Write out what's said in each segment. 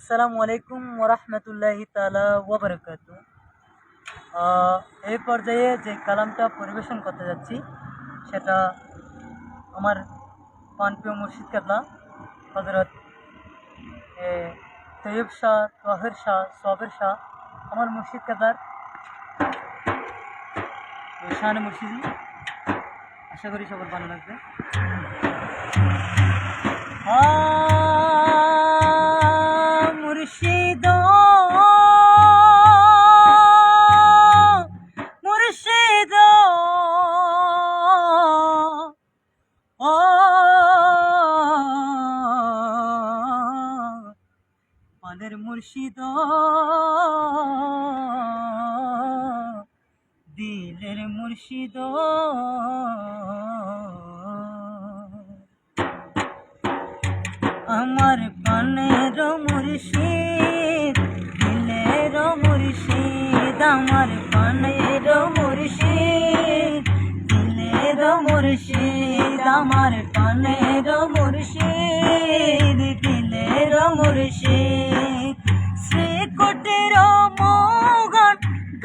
আসসালামু আলাইকুম ওরহমতুল্লাহি তালা ওবরকাত এই পর্যায়ে যে কালামটা পরিবেশন করতে যাচ্ছি, সেটা আমার পানপ্রিয় মুর্শিদ কাবলা হজরত তৈয়ব শাহ, তহের শাহ, সবের শাহ, আমার মুর্শিদ কাবলার শাহান মুর্শিদি। আশা করি সবার ভালো লাগবে। আ মুর্শিদ মুর্শিদ। ও পানের মুর্শিদ দিলের মুর্শিদ। আমার পানের মুর্শিদ আমার পানের মুর্শিদ দিলের মুর্শিদ, আমার পানের মুর্শিদ দিলের মুর্শিদ। শ্রী কোটির মোগন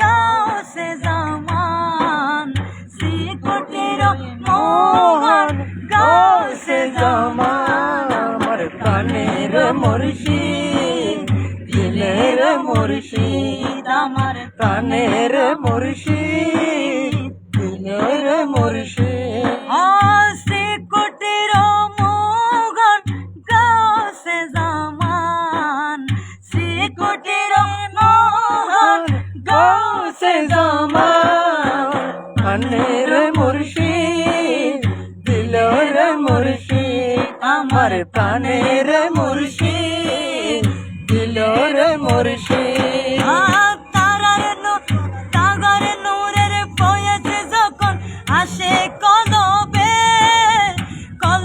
গাছে জামান শ্রী কোটির মোগন গাছে জামান, আমার প্রাণের মুর্শিদ দিলের মুর্শিদ। আমার প্রাণের মুর্শিদ দিলের মুর্শিদ হাসি কোটির মোগন গাছে জামান। শ্রী কোটির মোগন গাছে জামান। প্রাণের মুর্শিদ দিলের মুর্শিদ আমার প্রাণের মুর্শিদ দিলের মুর্শিদ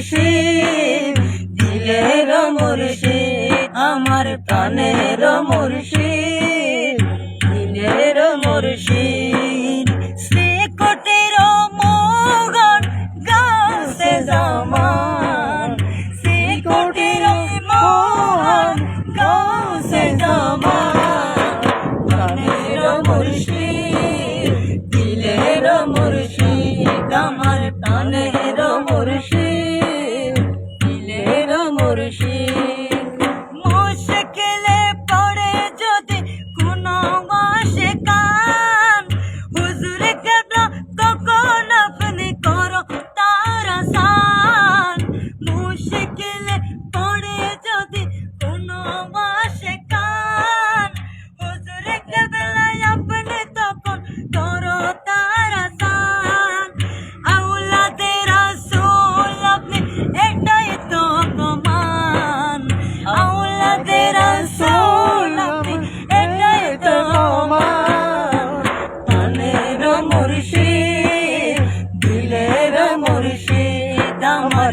মুর্শিদ দিলের মুর্শিদ আমার প্রাণের Bekle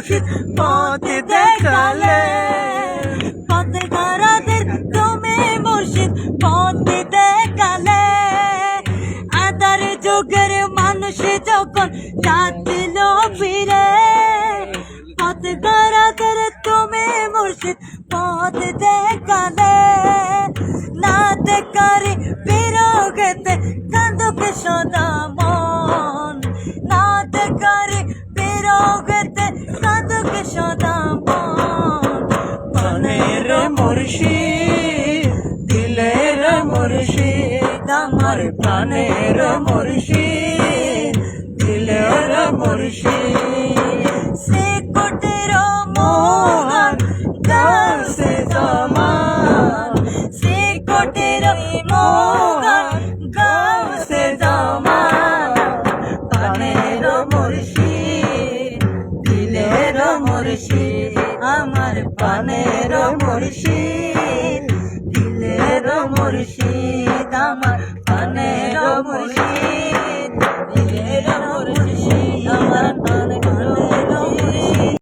মুর্শিদ পথ দেখালে। পথ হারাদের তুমি মুর্শিদ পথ দেখালে। আদার যুগের মানুষ যখন যাচ্ছিল ফিরে, পথ হারাদের তুমি মুর্শিদ পথ দেখালে। না দেখারি বিরোগেতে কান্দুকে সদা মন জগতে সাধক সদা মনের মুর্শি দিলের মুর্শি আমার প্রাণের মুর্শি দিলের মুর্শি মুর্শিদ দিলের মুর্শিদ আমার প্রাণের মুর্শিদ দিলের মুর্শিদ আমার প্রাণের